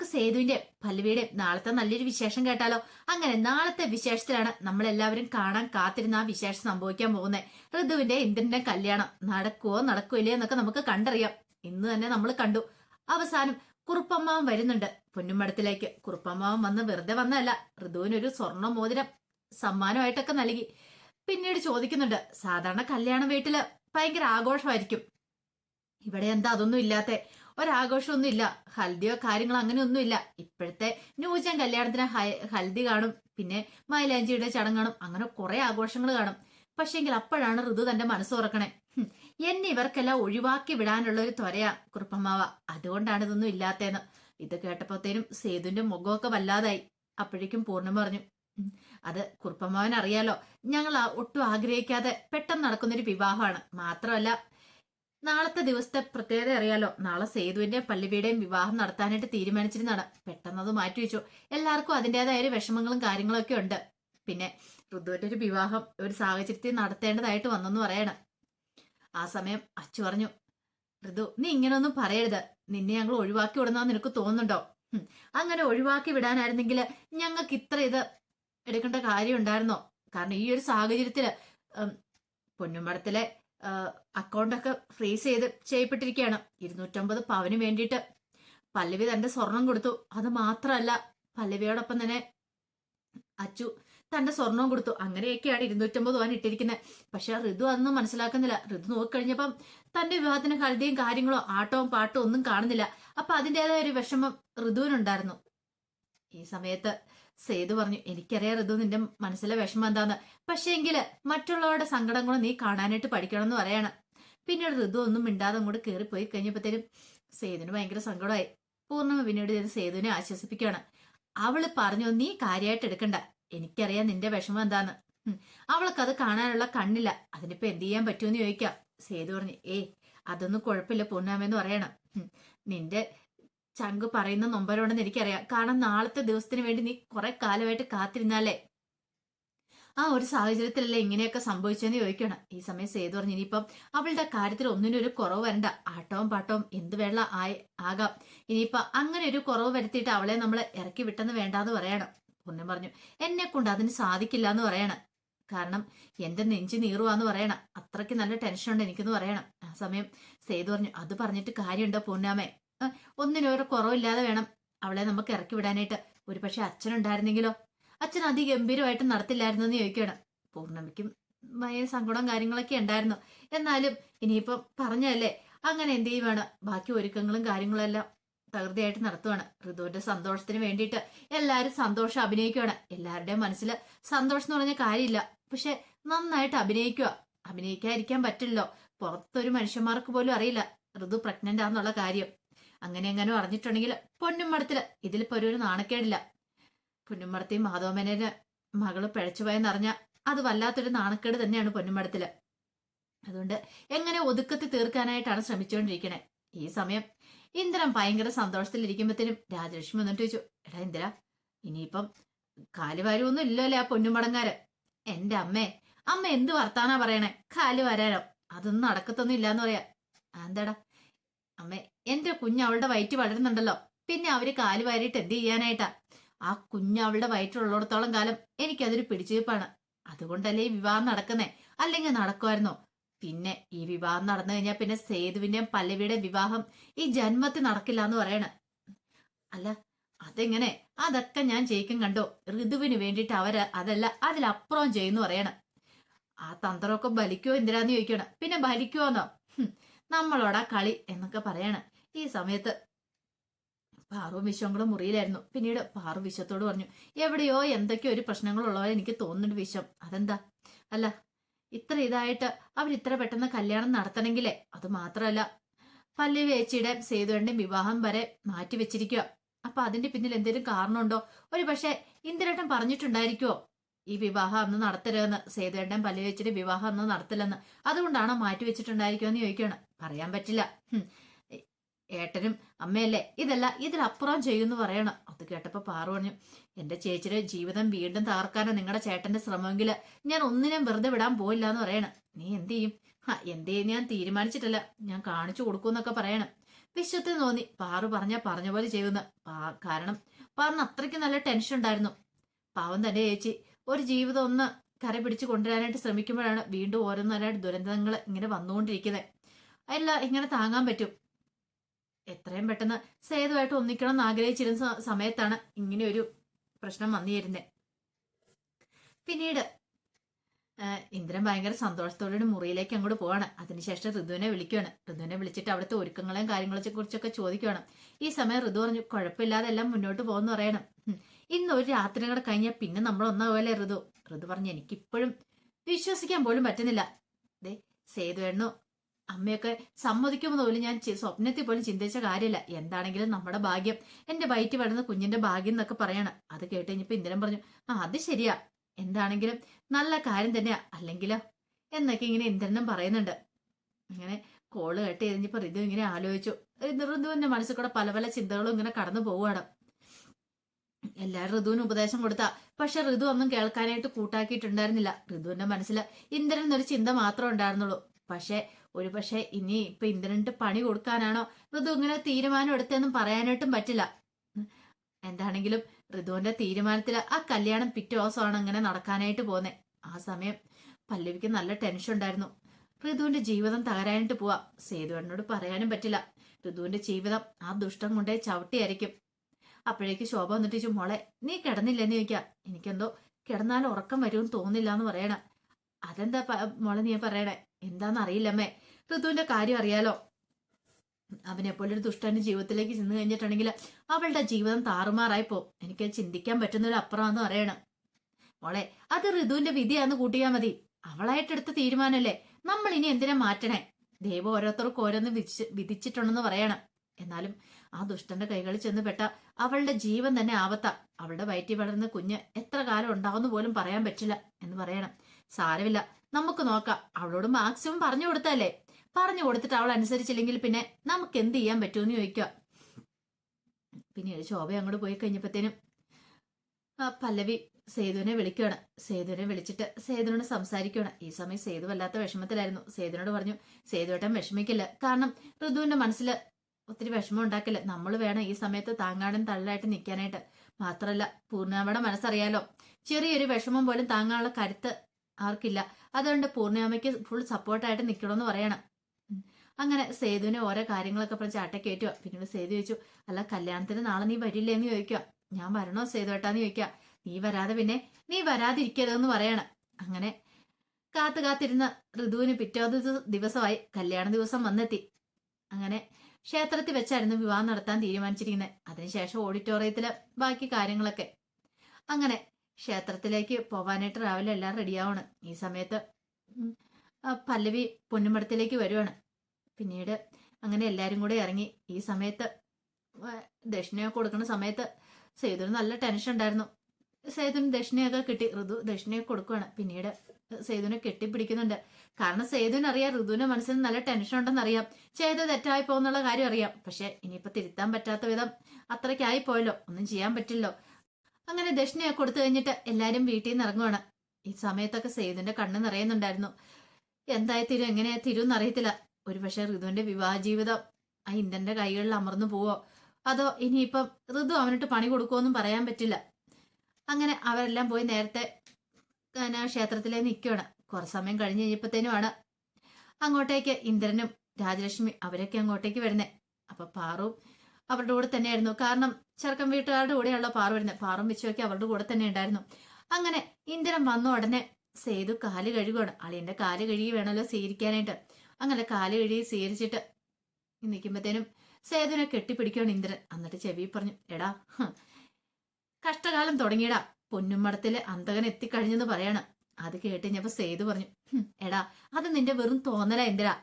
നമുക്ക് സേതുവിന്റെ പല്ലവിയുടെ നാളത്തെ നല്ലൊരു വിശേഷം കേട്ടാലോ? അങ്ങനെ നാളത്തെ വിശേഷത്തിലാണ് നമ്മൾ എല്ലാവരും കാണാൻ കാത്തിരുന്ന ആ വിശേഷം സംഭവിക്കാൻ പോകുന്നത്. ഋതുവിന്റെ ഇന്ദ്രന്റെ കല്യാണം നടക്കുവോ നടക്കുവില്ലേ എന്നൊക്കെ നമുക്ക് കണ്ടറിയാം. ഇന്ന് തന്നെ നമ്മൾ കണ്ടു. അവസാനം കുറുപ്പമ്മാവൻ വരുന്നുണ്ട് പൊന്നുമടത്തിലേക്ക് കുറുപ്പമ്മാവൻ വന്ന് വെറുതെ വന്നതല്ല ഋതുവിനൊരു സ്വർണ മോതിരം സമ്മാനമായിട്ടൊക്കെ നൽകി. പിന്നീട് ചോദിക്കുന്നുണ്ട് സാധാരണ കല്യാണ വീട്ടിൽ ഭയങ്കര ആഘോഷമായിരിക്കും. ഇവിടെ എന്താ അതൊന്നും ഇല്ലാത്ത? ഒരാഘോഷമൊന്നും ഇല്ല ഹൽദിയോ കാര്യങ്ങളോ അങ്ങനെയൊന്നും ഇല്ല ഇപ്പോഴത്തെ ന്യൂജൻ കല്യാണത്തിന് ഹൽദി കാണും. പിന്നെ മൈലാഞ്ചിയുടെ ചടങ്ങ് കാണും. അങ്ങനെ കുറെ ആഘോഷങ്ങൾ കാണും. പക്ഷെങ്കിൽ അപ്പോഴാണ് ഋതു തന്റെ മനസ്സ് തുറക്കണേ എന്നെ ഇവർക്കെല്ലാം ഒഴിവാക്കി വിടാനുള്ള ഒരു ത്വരയാ കുറുപ്പമ്മാവ. അതുകൊണ്ടാണ് ഇതൊന്നും ഇല്ലാത്തേന്ന്. ഇത് കേട്ടപ്പോഴത്തേനും സേതുവിന്റെ മുഖമൊക്കെ വല്ലാതായി. അപ്പോഴേക്കും പൂർണം പറഞ്ഞു അത് കുറുപ്പമ്മാവൻ അറിയാലോ ഞങ്ങൾ ഒട്ടും ആഗ്രഹിക്കാതെ പെട്ടെന്ന് നടക്കുന്നൊരു വിവാഹമാണ്. മാത്രമല്ല നാളത്തെ ദിവസത്തെ പ്രത്യേകത അറിയാലോ. നാളെ സേതുവിന്റെയും പല്ലവിയുടെയും വിവാഹം നടത്താനായിട്ട് തീരുമാനിച്ചിരുന്നതാണ്. പെട്ടെന്ന് അത് മാറ്റിവെച്ചു എല്ലാവർക്കും അതിന്റെതായ വിഷമങ്ങളും കാര്യങ്ങളും ഒക്കെ ഉണ്ട്. പിന്നെ ഋതുവിന്റെ ഒരു വിവാഹം ഒരു സാഹചര്യത്തിൽ നടത്തേണ്ടതായിട്ട് വന്നെന്ന് പറയണം. ആ സമയം അച്ചു പറഞ്ഞു ഋതു നീ ഇങ്ങനെയൊന്നും പറയരുത്. നിന്നെ ഞങ്ങൾ ഒഴിവാക്കി വിടുന്ന നിനക്ക് തോന്നുന്നുണ്ടോ? അങ്ങനെ ഒഴിവാക്കി വിടാനായിരുന്നെങ്കിൽ ഞങ്ങൾക്ക് ഇത്ര ഇത് എടുക്കേണ്ട കാര്യം ഉണ്ടായിരുന്നോ കാരണം ഈ ഒരു സാഹചര്യത്തിൽ പൊന്നുമടത്തിലെ അക്കൗണ്ടൊക്കെ ഫ്രീസ് ചെയ്ത് ചെയ്യപ്പെട്ടിരിക്കുകയാണ് ഇരുന്നൂറ്റമ്പത് പവന് വേണ്ടിയിട്ട്. പല്ലവി തന്റെ സ്വർണം കൊടുത്തു. അത് മാത്രമല്ല പല്ലവിയോടൊപ്പം തന്നെ അച്ചു തന്റെ സ്വർണവും കൊടുത്തു. അങ്ങനെയൊക്കെയാണ് ഇരുന്നൂറ്റമ്പത് പവൻ ഇട്ടിരിക്കുന്നത് പക്ഷെ ഋതു അതൊന്നും മനസ്സിലാക്കുന്നില്ല. ഋതു നോക്കിക്കഴിഞ്ഞപ്പം തന്റെ വിവാഹത്തിന് ഹൽദിയും കാര്യങ്ങളോ ആട്ടവും പാട്ടും ഒന്നും കാണുന്നില്ല. അപ്പൊ അതിന്റെതായ ഒരു വിഷമം ഋതുവിനുണ്ടായിരുന്നു ഈ സമയത്ത് സേതു പറഞ്ഞു എനിക്കറിയാം ഋതു നിന്റെ മനസ്സിലെ വിഷമം എന്താന്ന്. പക്ഷേ എങ്കിൽ മറ്റുള്ളവരുടെ സങ്കടങ്ങളും നീ കാണാനായിട്ട് പഠിക്കണം എന്ന് പറയാണ്. പിന്നീട് ഋതു ഒന്നും മിണ്ടാതെ അങ്ങോട്ട് പോയി കഴിഞ്ഞപ്പോഴത്തേനും സേതുവിന് ഭയങ്കര സങ്കടമായി. പൂർണമ പിന്നീട് ചെയ്ത് സേതുവിനെ ആശ്വസിപ്പിക്കുകയാണ്. അവൾ പറഞ്ഞു നീ കാര്യമായിട്ട് എടുക്കണ്ട. എനിക്കറിയാം നിന്റെ വിഷമം എന്താന്ന്. അത് കാണാനുള്ള കണ്ണില്ല. അതിനിപ്പോ എന്ത് ചെയ്യാൻ പറ്റുമെന്ന് ചോദിക്കാം. സേതു പറഞ്ഞു ഏ അതൊന്നും കുഴപ്പമില്ല പൂർണാമെന്ന് പറയണം. നിന്റെ ചങ്ക് പറയുന്ന നൊമ്പരോടെന്ന് എനിക്കറിയാം. കാരണം നാളത്തെ ദിവസത്തിന് വേണ്ടി നീ കുറെ കാലമായിട്ട് കാത്തിരുന്നാലേ? ആ ഒരു സാഹചര്യത്തിലല്ലേ ഇങ്ങനെയൊക്കെ സംഭവിച്ചെന്ന് ചോദിക്കണം. ഈ സമയം സേതു പറഞ്ഞു ഇനിയിപ്പം അവളുടെ കാര്യത്തിൽ ഒന്നിനും ഒരു കുറവ് വരണ്ട. ആട്ടവും പാട്ടവും എന്ത് വെള്ള ആയി ആകാം. ഇനിയിപ്പൊ അങ്ങനെ ഒരു കുറവ് വരുത്തിയിട്ട് അവളെ നമ്മൾ ഇറക്കി വിട്ടെന്ന് വേണ്ടാന്ന് പറയണം. പുണ്യം പറഞ്ഞു എന്നെ കൊണ്ട് അതിന് സാധിക്കില്ല എന്ന് പറയണം. കാരണം എന്റെ നെഞ്ചു നീറുവാന്ന് പറയണം. അത്രയ്ക്ക് നല്ല ടെൻഷൻ ഉണ്ട് എനിക്കെന്ന് പറയണം. ആ സമയം സേതു പറഞ്ഞു അത് പറഞ്ഞിട്ട് കാര്യമുണ്ടോ പൂർണാമേ ഒന്നിനും ഒരു കുറവില്ലാതെ വേണം അവളെ നമുക്ക് ഇറക്കി വിടാനായിട്ട്. ഒരു പക്ഷെ അച്ഛനുണ്ടായിരുന്നെങ്കിലോ? അച്ഛൻ അതിഗംഭീരമായിട്ട് നടത്തില്ലായിരുന്നു എന്ന് ചോദിക്കണം പൂർണമിക്കും ഭയ സങ്കടവും കാര്യങ്ങളൊക്കെ ഉണ്ടായിരുന്നു. എന്നാലും ഇനിയിപ്പം പറഞ്ഞല്ലേ അങ്ങനെ എന്ത് ചെയ്യുവാണ്? ബാക്കി ഒരുക്കങ്ങളും കാര്യങ്ങളും എല്ലാം തകൃതിയായിട്ട് നടത്തുവാണ്. ഋതുവിന്റെ സന്തോഷത്തിന് വേണ്ടിയിട്ട് എല്ലാവരും സന്തോഷം അഭിനയിക്കുവാണ്. എല്ലാവരുടെയും മനസ്സിൽ സന്തോഷം എന്ന് പറഞ്ഞ കാര്യമില്ല. പക്ഷെ നന്നായിട്ട് അഭിനയിക്കുക. അഭിനയിക്കാതിരിക്കാൻ പറ്റില്ലല്ലോ. പുറത്തൊരു മനുഷ്യന്മാർക്ക് പോലും അറിയില്ല. ഋതു പ്രഗ്നന്റ് ആണെന്നുള്ള കാര്യം. അങ്ങനെ എങ്ങനെ അറിഞ്ഞിട്ടുണ്ടെങ്കിൽ പൊന്നുമടത്തിൽ. ഇതിലിപ്പോ ഒരു നാണക്കേടില്ല. പൊന്നുമ്മടത്തി മാധവമേനയുടെ മകൾ പിഴച്ചുപോയെന്നറിഞ്ഞ അത് വല്ലാത്തൊരു നാണക്കേട് തന്നെയാണ് പൊന്നുമടത്തിൽ. അതുകൊണ്ട് എങ്ങനെ ഒതുക്കത്തി തീർക്കാനായിട്ടാണ് ശ്രമിച്ചുകൊണ്ടിരിക്കണേ? ഈ സമയം ഇന്ദ്രൻ ഭയങ്കര സന്തോഷത്തിലിരിക്കുമ്പത്തേനും രാജലക്ഷ്മി വന്നിട്ട് ചോദിച്ചു എടാ ഇന്ദ്ര ഇനിയിപ്പം കാലുവാരൊന്നും ഇല്ലല്ലേ ആ പൊന്നുമടങ്ങാര്? എന്റെ അമ്മേ അമ്മ എന്ത് വർത്താനാ പറയണേ? കാൽ വരാനോ? അതൊന്നും നടക്കത്തൊന്നും ഇല്ലാന്ന് പറയാ. "ആ, എന്താടാ? അമ്മേ എന്റെ കുഞ്ഞ് അവളുടെ വയറ്റ് വളരുന്നുണ്ടല്ലോ. പിന്നെ അവർ കാൽ വാരിയിട്ട് എന്ത് ചെയ്യാനായിട്ടാ? ആ കുഞ്ഞ് അവളുടെ വയറ്റിലുള്ളിടത്തോളം കാലം എനിക്കതൊരു പിടിച്ചുവെപ്പാണ് അതുകൊണ്ടല്ലേ ഈ വിവാഹം നടക്കുന്നേ? അല്ലെങ്കിൽ നടക്കുമായിരുന്നോ? പിന്നെ ഈ വിവാഹം നടന്നു കഴിഞ്ഞാൽ പിന്നെ സേതുവിന്റെയും പല്ലവിയുടെ വിവാഹം ഈ ജന്മത്തിൽ നടക്കില്ല എന്ന് പറയണ. അല്ല അതെങ്ങനെ? അതൊക്കെ ഞാൻ ജയിക്കും കണ്ടോ? ഋതുവിന് വേണ്ടിയിട്ട് അവർ അതല്ല അതിലപ്പുറം ചെയ്യുന്നു പറയണം. ആ തന്ത്രമൊക്കെ ബലിക്കോ എന്തിനാന്ന് ചോദിക്കണം പിന്നെ ബലിക്കുവോന്നോ? നമ്മളോടാ കളി എന്നൊക്കെ പറയണം. ഈ സമയത്ത് പാറു വിശ്വം കൂടെ മുറിയിലായിരുന്നു. പിന്നീട് പാറു വിശ്വത്തോട് പറഞ്ഞു എവിടെയോ എന്തൊക്കെയോ ഒരു പ്രശ്നങ്ങളുള്ളവരെ എനിക്ക് തോന്നുന്നുണ്ട് വിശ്വം. അതെന്താ? അല്ല ഇത്ര ഇതായിട്ട് അവർ ഇത്ര പെട്ടെന്ന് കല്യാണം നടത്തണമെങ്കിലേ അത് മാത്രമല്ല പല്ലി വേച്ചിയുടെ സേതുവിന്റെ വിവാഹം വരെ മാറ്റി വെച്ചിരിക്കുക അപ്പൊ അതിന്റെ പിന്നിൽ എന്തെങ്കിലും കാരണമുണ്ടോ? ഒരു പക്ഷെ ഇന്ദിരേട്ടൻ പറഞ്ഞിട്ടുണ്ടായിരിക്കുവോ? ഈ വിവാഹം അന്ന് നടത്തരുതെന്ന് സേതുവേണ്ടൻ പല്ലി വെച്ചിട്ട് വിവാഹം അന്ന് നടത്തില്ലെന്ന്. അതുകൊണ്ടാണോ മാറ്റി എന്ന് ചോദിക്കുകയാണ്. പറയാൻ പറ്റില്ല. ഏട്ടനും അമ്മയല്ലേ? ഇതല്ല ഇതിലപ്പുറം ചെയ്യുമെന്ന് പറയണം. അത് കേട്ടപ്പോ പാറു പറഞ്ഞു എന്റെ ചേച്ചിയുടെ ജീവിതം വീണ്ടും തകർക്കാനോ നിങ്ങളുടെ ചേട്ടന്റെ ശ്രമമെങ്കിൽ ഞാൻ ഒന്നിനും വെറുതെ വിടാൻ പോയില്ല എന്ന് പറയണം. നീ എന്ത് ചെയ്യും? ആ എന്ത് ചെയ്യും ഞാൻ തീരുമാനിച്ചിട്ടില്ല. ഞാൻ കാണിച്ചു കൊടുക്കൂന്നൊക്കെ പറയണം. വിശ്വത്തിൽ തോന്നി. പാറു പറഞ്ഞ പറഞ്ഞ പോലെ ചെയ്യുന്ന. കാരണം പാറിന് അത്രയ്ക്ക് നല്ല ടെൻഷൻ ഉണ്ടായിരുന്നു. പാവം തന്റെ ചേച്ചി. ഒരു ജീവിതം ഒന്ന് കര പിടിച്ച് കൊണ്ടുവരാനായിട്ട് ശ്രമിക്കുമ്പോഴാണ് വീണ്ടും ഓരോന്നോരായിട്ട് ദുരന്തങ്ങൾ ഇങ്ങനെ വന്നുകൊണ്ടിരിക്കുന്നത് അല്ല ഇങ്ങനെ താങ്ങാൻ പറ്റും. എത്രയും പെട്ടെന്ന് സേതുവായിട്ട് ഒന്നിക്കണം എന്ന് ആഗ്രഹിച്ചിരുന്ന സമയത്താണ് ഇങ്ങനെ ഒരു പ്രശ്നം വന്നിരുന്നത് പിന്നീട് ഇന്ദ്രൻ ഭയങ്കര സന്തോഷത്തോടെ മുറിയിലേക്ക് അങ്ങോട്ട് പോവാണ്. അതിനുശേഷം ഋതുവിനെ വിളിക്കുകയാണ് ഋതുവിനെ വിളിച്ചിട്ട് അവിടുത്തെ ഒരുക്കങ്ങളെയും കാര്യങ്ങളെ കുറിച്ചൊക്കെ ചോദിക്കുകയാണ് ഈ സമയം ഋതു പറഞ്ഞു കുഴപ്പമില്ലാതെ എല്ലാം മുന്നോട്ട് പോകുന്ന പറയണം. ഇന്ന് ഒരു രാത്രി കൂടെ കഴിഞ്ഞാൽ പിന്നെ നമ്മൾ ഒന്നാവുമല്ലേ ഋതു? ഋതു പറഞ്ഞു എനിക്കിപ്പോഴും വിശ്വസിക്കാൻ പോലും പറ്റുന്നില്ല. ദേ സേതുവേണ്ണു അമ്മയൊക്കെ സമ്മതിക്കുമെന്ന് പോലും ഞാൻ സ്വപ്നത്തിൽ പോലും ചിന്തിച്ച കാര്യമില്ല എന്താണെങ്കിലും നമ്മുടെ ഭാഗ്യം. എന്റെ വയറ്റ് വളർന്ന കുഞ്ഞിന്റെ ഭാഗ്യം എന്നൊക്കെ പറയണം. അത് കേട്ട് കഴിഞ്ഞപ്പോ ഇന്ദ്രൻ പറഞ്ഞു ആ അത് ശരിയാ. എന്താണെങ്കിലും നല്ല കാര്യം തന്നെയാ. അല്ലെങ്കിലോ? എന്നൊക്കെ ഇങ്ങനെ ഇന്ദ്രനും പറയുന്നുണ്ട്. ഇങ്ങനെ കോൾ കേട്ട് കഴിഞ്ഞപ്പോ ഋതു ഇങ്ങനെ ആലോചിച്ചു. ഋതുവിന്റെ മനസ്സിൽ കൂടെ പല പല ചിന്തകളും ഇങ്ങനെ കടന്നു പോവുകയാണ്. എല്ലാരും ഋതുവിന് ഉപദേശം കൊടുത്ത. പക്ഷെ ഋതു ഒന്നും കേൾക്കാനായിട്ട് കൂട്ടാക്കിയിട്ടുണ്ടായിരുന്നില്ല. ഋതുവിന്റെ മനസ്സിൽ ഇന്ദ്രൻ എന്നൊരു ചിന്ത മാത്രമേ ഉണ്ടായിരുന്നുള്ളൂ. പക്ഷെ ഒരു പക്ഷെ ഇനി ഇപ്പൊ ഇന്ദ്രനിട്ട് പണി കൊടുക്കാനാണോ? ഋതു ഇങ്ങനെ തീരുമാനം എടുത്തെന്നും പറയാനായിട്ടും പറ്റില്ല. എന്താണെങ്കിലും ഋതുവിന്റെ തീരുമാനത്തിൽ ആ കല്യാണം പിറ്റേ ദിവസമാണ് അങ്ങനെ നടക്കാനായിട്ട് പോന്നെ ആ സമയം പല്ലവിക്ക് നല്ല ടെൻഷൻ ഉണ്ടായിരുന്നു. ഋതുവിന്റെ ജീവിതം തകരാനായിട്ട് പോവാ. സേതുവണ്ണോട് പറയാനും പറ്റില്ല. ഋതുവിന്റെ ജീവിതം ആ ദുഷ്ടം കൊണ്ടേ ചവിട്ടിയായിരിക്കും. അപ്പോഴേക്ക് ശോഭ വന്നിട്ട് മോളെ നീ കിടന്നില്ലെന്ന് ചോദിക്കാം. എനിക്കെന്തോ കിടന്നാൽ ഉറക്കം വരുമെന്ന് തോന്നില്ല എന്ന് പറയണ. അതെന്താ മോളെ നീ പറയണേ? എന്താന്ന് അറിയില്ലമ്മേ. ഋതുവിന്റെ കാര്യം അറിയാലോ. അവനെ പോലെ ഒരു ദുഷ്ടന്റെ ജീവിതത്തിലേക്ക് ചെന്ന് കഴിഞ്ഞിട്ടുണ്ടെങ്കിൽ അവളുടെ ജീവിതം താറുമാറായി പോകും എനിക്ക് ചിന്തിക്കാൻ പറ്റുന്നൊരു അപ്പുറമാന്ന് പറയണം. മോളെ അത് ഋതുവിന്റെ വിധിയാന്ന് കൂട്ടിയാ മതി. അവളായിട്ടെടുത്ത തീരുമാനമല്ലേ? നമ്മൾ ഇനി എന്തിനാ മാറ്റണേ? ദൈവം ഓരോരുത്തർക്കും ഓരോന്ന് വിധിച്ച് വിധിച്ചിട്ടുണ്ടെന്ന് പറയണം. എന്നാലും ആ ദുഷ്ടന്റെ കൈകളിൽ ചെന്ന് പെട്ട അവളുടെ ജീവൻ തന്നെ ആവത്ത അവളുടെ വയറ്റി വളർന്ന കുഞ്ഞ് എത്ര കാലം ഉണ്ടാവുമെന്ന് പോലും പറയാൻ പറ്റില്ല എന്ന് പറയണം. സാരമില്ല. നമുക്ക് നോക്കാം. അവളോട് മാക്സിമം പറഞ്ഞു കൊടുത്തല്ലേ പറഞ്ഞു കൊടുത്തിട്ട് അവൾ അനുസരിച്ചില്ലെങ്കിൽ പിന്നെ നമുക്ക് എന്ത് ചെയ്യാൻ പറ്റുമെന്ന് ചോദിക്കുക. പിന്നീട് ശോഭ അങ്ങോട്ട് പോയി കഴിഞ്ഞപ്പോഴത്തേനും ആ പല്ലവി സേതുവിനെ വിളിക്കുകയാണ്. സേതുവിനെ വിളിച്ചിട്ട് സേതുവിനോട് സംസാരിക്കുകയാണ്. ഈ സമയം സേതു വല്ലാത്ത വിഷമത്തിലായിരുന്നു. സേതുവിനോട് പറഞ്ഞു സേതുവേട്ടൻ വിഷമിക്കില്ല. കാരണം ഋതുവിന്റെ മനസ്സിൽ ഒത്തിരി വിഷമം ഉണ്ടാക്കില്ല നമ്മൾ വേണം ഈ സമയത്ത് താങ്ങാടും തള്ളായിട്ട് നിൽക്കാനായിട്ട് മാത്രമല്ല പൂർണാമയുടെ മനസ്സറിയാലോ? ചെറിയൊരു വിഷമം പോലും താങ്ങാനുള്ള കരുത്ത് ആർക്കില്ല. അതുകൊണ്ട് പൂർണിമയ്ക്ക് ഫുൾ സപ്പോർട്ടായിട്ട് നിൽക്കണമെന്ന് പറയണം. അങ്ങനെ സേതുവിനെ ഓരോ കാര്യങ്ങളൊക്കെ പറഞ്ഞ് ചാട്ടക്കയറ്റുക പിന്നീട് സേതു ചോദിച്ചു അല്ല കല്യാണത്തിന് നാളെ നീ വരില്ലേ എന്ന് ചോദിക്കുക. ഞാൻ വരണോ സേതു ഏട്ടാന്ന് ചോദിക്കുക. നീ വരാതെ പിന്നെ നീ വരാതിരിക്കരുതെന്ന് പറയണം. അങ്ങനെ കാത്തു കാത്തിരുന്ന ഋതുവിന് പിറ്റേ ദിവസ- ദിവസമായി കല്യാണ ദിവസം വന്നെത്തി. അങ്ങനെ ക്ഷേത്രത്തിൽ വെച്ചായിരുന്നു വിവാഹം നടത്താൻ തീരുമാനിച്ചിരിക്കുന്നത്. അതിനുശേഷം ഓഡിറ്റോറിയത്തിൽ ബാക്കി കാര്യങ്ങളൊക്കെ. അങ്ങനെ ക്ഷേത്രത്തിലേക്ക് പോവാനായിട്ട് രാവിലെ എല്ലാം റെഡിയാവണം ഈ സമയത്ത് പല്ലവി പൊന്നുമടത്തിലേക്ക് വരുവാണ്. പിന്നീട് അങ്ങനെ എല്ലാവരും കൂടെ ഇറങ്ങി. ഈ സമയത്ത് ദക്ഷിണയൊക്കെ കൊടുക്കുന്ന സമയത്ത് സേതുവിന് നല്ല ടെൻഷൻ ഉണ്ടായിരുന്നു. സേതുവിന് ദക്ഷിണയൊക്കെ കിട്ടി. ഋതു ദക്ഷിണയൊക്കെ കൊടുക്കുവാണ്. പിന്നീട് സേതുവിനെ കെട്ടിപ്പിടിക്കുന്നുണ്ട്. കാരണം സേതുവിന് അറിയാം ഋതുവിന്റെ മനസ്സിൽ നല്ല ടെൻഷൻ ഉണ്ടെന്ന് അറിയാം. ചെയ്ത് തെറ്റായി പോകുന്നുള്ള കാര്യം അറിയാം. പക്ഷെ ഇനിയിപ്പോ തിരുത്താൻ പറ്റാത്ത വിധം അത്രയ്ക്കായി പോയല്ലോ. ഒന്നും ചെയ്യാൻ പറ്റില്ലല്ലോ. അങ്ങനെ ദക്ഷിണയൊക്കെ കൊടുത്തു കഴിഞ്ഞിട്ട് എല്ലാരും വീട്ടിൽ നിന്ന് ഇറങ്ങുവാണ്. ഈ സമയത്തൊക്കെ സേതുവിന്റെ കണ്ണ് നിറയുന്നുണ്ടായിരുന്നു. എന്തായി തീരും എങ്ങനെയാ തീരും അറിയത്തില്ല. ഒരു പക്ഷെ ഋതുവിന്റെ വിവാഹ ജീവിതം ആ ഇന്ദ്രന്റെ കൈകളിൽ അമർന്നു പോവോ? അതോ ഇനിയിപ്പം ഋതു അവനിട്ട് പണി കൊടുക്കുമോന്നും പറയാൻ പറ്റില്ല. അങ്ങനെ അവരെല്ലാം പോയി നേരത്തെ ക്ഷേത്രത്തിലെ നിൽക്കുകയാണ്. കുറച്ച് സമയം കഴിഞ്ഞ് കഴിഞ്ഞപ്പോഴത്തേനുമാണ് അങ്ങോട്ടേക്ക് ഇന്ദ്രനും രാജലക്ഷ്മി അവരൊക്കെ അങ്ങോട്ടേക്ക് വരുന്നേ. അപ്പൊ പാറും അവരുടെ കൂടെ തന്നെയായിരുന്നു. കാരണം ചെറുക്കൻ വീട്ടുകാരുടെ കൂടെയുള്ള പാറു വരുന്നത് പാറും വിച്ചുവൊക്കെ അവരുടെ കൂടെ തന്നെ ഉണ്ടായിരുന്നു. അങ്ങനെ ഇന്ദ്രൻ വന്ന ഉടനെ സേതു കാൽ കഴുകുകയാണ് അളിയന്റെ കാൽ കഴുകി വേണമല്ലോ സ്വീകരിക്കാനായിട്ട്. അങ്ങനെ കാൽ കഴുകി സ്വീകരിച്ചിട്ട് നിൽക്കുമ്പോഴത്തേനും സേതുവിനെ കെട്ടിപ്പിടിക്കുകയാണ് ഇന്ദ്രൻ എന്നിട്ട് ചെവി പറഞ്ഞു എടാ കഷ്ടകാലം തുടങ്ങിയടാ. പൊന്നുമടത്തിലെ അന്തകൻ എത്തിക്കഴിഞ്ഞെന്ന് പറയാണ്. അത് കേട്ട് കഴിഞ്ഞപ്പോ സേതു പറഞ്ഞു എടാ അത് നിന്റെ വെറും തോന്നല എന്തിനാ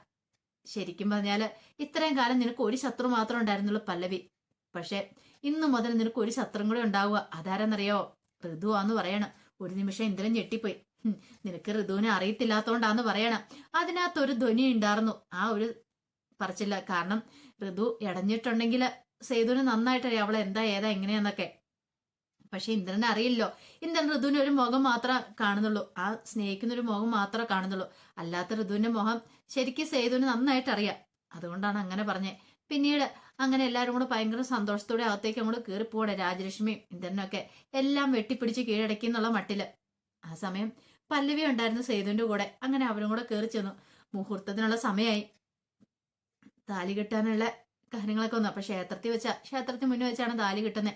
ശരിക്കും പറഞ്ഞാൽ ഇത്രയും കാലം നിനക്ക് ഒരു ശത്രു മാത്രം ഉണ്ടായിരുന്നുള്ളൂ പല്ലവി. പക്ഷെ ഇന്നു മുതൽ നിനക്ക് ഒരു ശത്രും കൂടെ ഉണ്ടാവുക. അതാരെന്നറിയോ? ഋതുവാന്ന് പറയണം. ഒരു നിമിഷം ഇന്ദ്രൻ ഞെട്ടിപ്പോയി. "ഹും, നിനക്ക് ഋതുവിനെ അറിയത്തില്ലാത്തോണ്ടാന്ന് പറയണം. അതിനകത്തൊരു ധ്വനി ഉണ്ടായിരുന്നു ആ ഒരു പറച്ചില്ല. കാരണം ഋതു ഇടഞ്ഞിട്ടുണ്ടെങ്കിൽ സേതുവിന് നന്നായിട്ടറിയാം. അവളെ എന്താ ഏതാ എങ്ങനെയാന്നൊക്കെ. പക്ഷെ ഇന്ദ്രനെ അറിയില്ലോ. ഇന്ദ്രൻ ഋതുവിന് ഒരു മുഖം മാത്രമേ കാണുന്നുള്ളൂ. ആ സ്നേഹിക്കുന്ന ഒരു മുഖം മാത്രമേ കാണുന്നുള്ളൂ. അല്ലാത്ത ഋതുവിന്റെ മുഖം ശരിക്കും സേതുവിന് നന്നായിട്ട് അറിയാം അതുകൊണ്ടാണ് അങ്ങനെ പറഞ്ഞത് പിന്നീട് അങ്ങനെ എല്ലാവരും കൂടെ ഭയങ്കര സന്തോഷത്തോടെ അകത്തേക്ക് അങ്ങോട്ട് കയറി പോകണേ രാജലക്ഷ്മിയും ഇന്ദ്രനൊക്കെ. എല്ലാം വെട്ടിപ്പിടിച്ച് കീഴടക്കി എന്നുള്ള മട്ടിൽ. ആ സമയം പല്ലവി ഉണ്ടായിരുന്നു സേതുവിന്റെ കൂടെ. അങ്ങനെ അവരും കൂടെ കയറി ചെന്നു. മുഹൂർത്തത്തിനുള്ള സമയമായി താലി കെട്ടാനുള്ള കാര്യങ്ങളൊക്കെ വന്നു. അപ്പൊ ക്ഷേത്രത്തിൽ വെച്ച ക്ഷേത്രത്തിൽ മുന്നേ വെച്ചാണ് താലി കിട്ടുന്നത്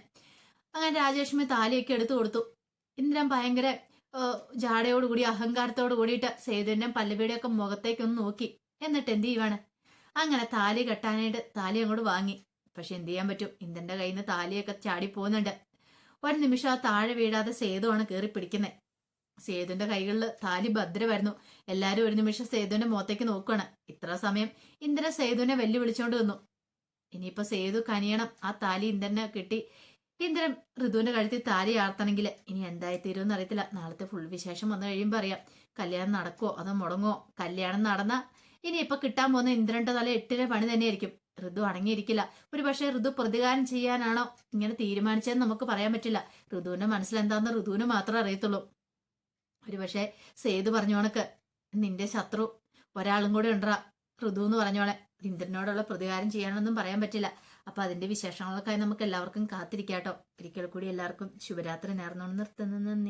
അങ്ങനെ രാജലക്ഷ്മി താലിയൊക്കെ എടുത്തു കൊടുത്തു. ഇന്ദ്രൻ ഭയങ്കര ജാടയോടുകൂടി അഹങ്കാരത്തോട് കൂടിയിട്ട് സേതുവിന്റെ പല്ലവിയുടെ ഒക്കെ മുഖത്തേക്ക് ഒന്ന് നോക്കി. എന്നിട്ട് എന്ത് ചെയ്യുവാണ്? അങ്ങനെ താലി കെട്ടാനായിട്ട് താലി അങ്ങോട്ട് വാങ്ങി. പക്ഷെ എന്ത് ചെയ്യാൻ പറ്റും? ഇന്ദ്രന്റെ കയ്യിൽ നിന്ന് താലിയൊക്കെ ചാടി പോകുന്നുണ്ട്. ഒരു നിമിഷം ആ താഴെ വീഴാതെ സേതുവാണ് കയറി പിടിക്കുന്നത് സേതുവിന്റെ കൈകളിൽ താലി ഭദ്രമായിരുന്നു. എല്ലാരും ഒരു നിമിഷം സേതുവിന്റെ മുഖത്തേക്ക് നോക്കുകയാണ് ഇത്ര സമയം ഇന്ദ്രൻ സേതുവിനെ വെല്ലുവിളിച്ചോണ്ട് വന്നു ഇനിയിപ്പോ സേതു കനിയണം. ആ താലി ഇന്ദ്രനെ കിട്ടി. ഇന്ദ്രൻ ഋതുവിന്റെ കഴുത്തിൽ താലി ആർത്തണമെങ്കിൽ ഇനി എന്തായി തീരുമെന്ന് അറിയത്തില്ല. നാളത്തെ ഫുൾ വിശേഷം വന്നു കഴിയുമ്പോൾ അറിയാം. കല്യാണം നടക്കുവോ? അതോ മുടങ്ങുവോ? കല്യാണം നടന്ന ഇനി ഇപ്പൊ കിട്ടാൻ പോകുന്ന ഇന്ദ്രന്റെ തല എട്ടിലെ പണി തന്നെയായിരിക്കും. ഋതു അടങ്ങിയിരിക്കില്ല. ഒരു പക്ഷേ ഋതു പ്രതികാരം ചെയ്യാനാണോ ഇങ്ങനെ തീരുമാനിച്ചതെന്ന് നമുക്ക് പറയാൻ പറ്റില്ല. ഋതുവിന്റെ മനസ്സിൽ എന്താന്ന് ഋതുവിന് മാത്രമേ അറിയത്തുള്ളൂ. ഒരു സേതു പറഞ്ഞു കണക്ക് നിന്റെ ശത്രു ഒരാളും കൂടെ ഉണ്ടാ ഋതു എന്ന് പറഞ്ഞോളെ ഇന്ദ്രനോടുള്ള പ്രതികാരം ചെയ്യാനൊന്നും പറയാൻ പറ്റില്ല. അപ്പൊ അതിന്റെ വിശേഷങ്ങളൊക്കെ നമുക്ക് എല്ലാവർക്കും കാത്തിരിക്കാട്ടോ. ഒരിക്കൽ കൂടി എല്ലാവർക്കും ശുഭരാത്രി നേർന്നോണം നിർത്തുന്നു. നന്ദി.